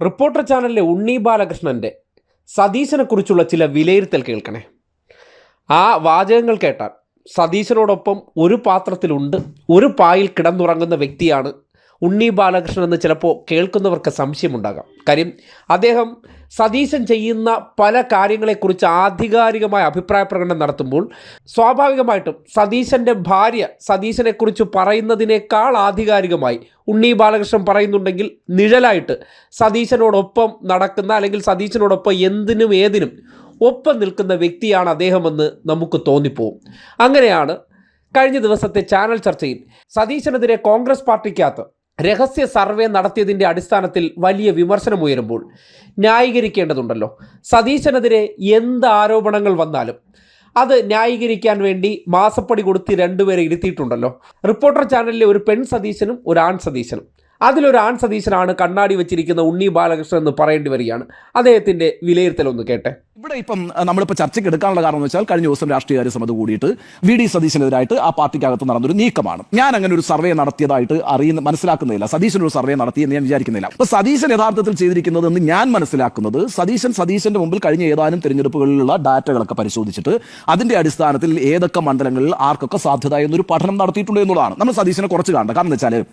Reporter ചാനലിലെ ഉണ്ണി ബാലകൃഷ്ണന്റെ സതീശനെ കുറിച്ചുള്ള ചില വിലയിരുത്തൽ കേൾക്കണേ. ആ വാചകങ്ങൾ കേട്ടാൽ സതീശനോടൊപ്പം ഒരു പാത്രത്തിലുണ്ട് ഒരു പായിൽ കിടന്നുറങ്ങുന്ന വ്യക്തിയാണ് ഉണ്ണി ബാലകൃഷ്ണൻ എന്ന് ചിലപ്പോൾ കേൾക്കുന്നവർക്ക് സംശയമുണ്ടാകാം. കാര്യം അദ്ദേഹം സതീശൻ ചെയ്യുന്ന പല കാര്യങ്ങളെക്കുറിച്ച് ആധികാരികമായ അഭിപ്രായ പ്രകടനം നടത്തുമ്പോൾ സ്വാഭാവികമായിട്ടും സതീശന്റെ ഭാര്യ സതീശനെക്കുറിച്ച് പറയുന്നതിനേക്കാൾ ആധികാരികമായി ഉണ്ണി ബാലകൃഷ്ണൻ പറയുന്നുണ്ടെങ്കിൽ നിഴലായിട്ട് സതീശനോടൊപ്പം നടക്കുന്ന അല്ലെങ്കിൽ സതീശനോടൊപ്പം എന്തിനും ഏതിനും ഒപ്പം നിൽക്കുന്ന വ്യക്തിയാണ് അദ്ദേഹമെന്ന് നമുക്ക് തോന്നിപ്പോവും. അങ്ങനെയാണ് കഴിഞ്ഞ ദിവസത്തെ ചാനൽ ചർച്ചയിൽ സതീശനെതിരെ കോൺഗ്രസ് പാർട്ടിക്കകത്ത് രഹസ്യ സർവേ നടത്തിയതിന്റെ അടിസ്ഥാനത്തിൽ വലിയ വിമർശനമുയരുമ്പോൾ ന്യായീകരിക്കേണ്ടതുണ്ടല്ലോ. സതീശനെതിരെ എന്ത് ആരോപണങ്ങൾ വന്നാലും അത് ന്യായീകരിക്കാൻ വേണ്ടി മാസപ്പടി കൊടുത്ത് രണ്ടുപേരെ ഇരുത്തിയിട്ടുണ്ടല്ലോ. റിപ്പോർട്ടർ ചാനലിലെ ഒരു പെൺ സതീശനും ഒരു ആൺ സതീശനും. അതിലൊരു ആൺ സതീശനാണ് കണ്ണാടി വെച്ചിരിക്കുന്ന ഉണ്ണി ബാലകൃഷ്ണൻ എന്ന് പറയേണ്ടി വരികയാണ്. വിലയിരുത്തൽ ഒന്ന് കേട്ടെ. ഇവിടെ ഇപ്പം നമ്മളിപ്പോൾ ചർച്ചയ്ക്ക് എടുക്കാനുള്ള കാരണം എന്ന് വെച്ചാൽ കഴിഞ്ഞ ദിവസം രാഷ്ട്രീയകാര്യ സമിതി കൂടിയിട്ട് വി ഡി സതീശനെതിരായിട്ട് ആ പാർട്ടിക്കകത്ത് നടന്നൊരു നീക്കമാണ്. ഞാൻ അങ്ങനെ ഒരു സർവേ നടത്തിയതായിട്ട് അറിയുന്ന മനസ്സിലാക്കുന്നില്ല. സതീശൻ ഒരു സർവേ നടത്തി എന്ന് ഞാൻ വിചാരിക്കുന്നില്ല. അപ്പൊ സതീശൻ യഥാർത്ഥത്തിൽ ചെയ്തിരിക്കുന്നത് എന്ന് ഞാൻ മനസ്സിലാക്കുന്നത് സതീശൻ സതീശന്റെ മുമ്പിൽ കഴിഞ്ഞ ഏതാനും തിരഞ്ഞെടുപ്പുകളിലുള്ള ഡാറ്റകളൊക്കെ പരിശോധിച്ചിട്ട് അതിന്റെ അടിസ്ഥാനത്തിൽ ഏതൊക്കെ മണ്ഡലങ്ങളിൽ ആർക്കൊക്കെ സാധ്യത എന്നൊരു പഠനം നടത്തിയിട്ടുണ്ട് എന്നുള്ളതാണ്. നമ്മൾ സതീശനെ കുറച്ച് കാണണ്ട. കാരണം എന്ന് വെച്ചാൽ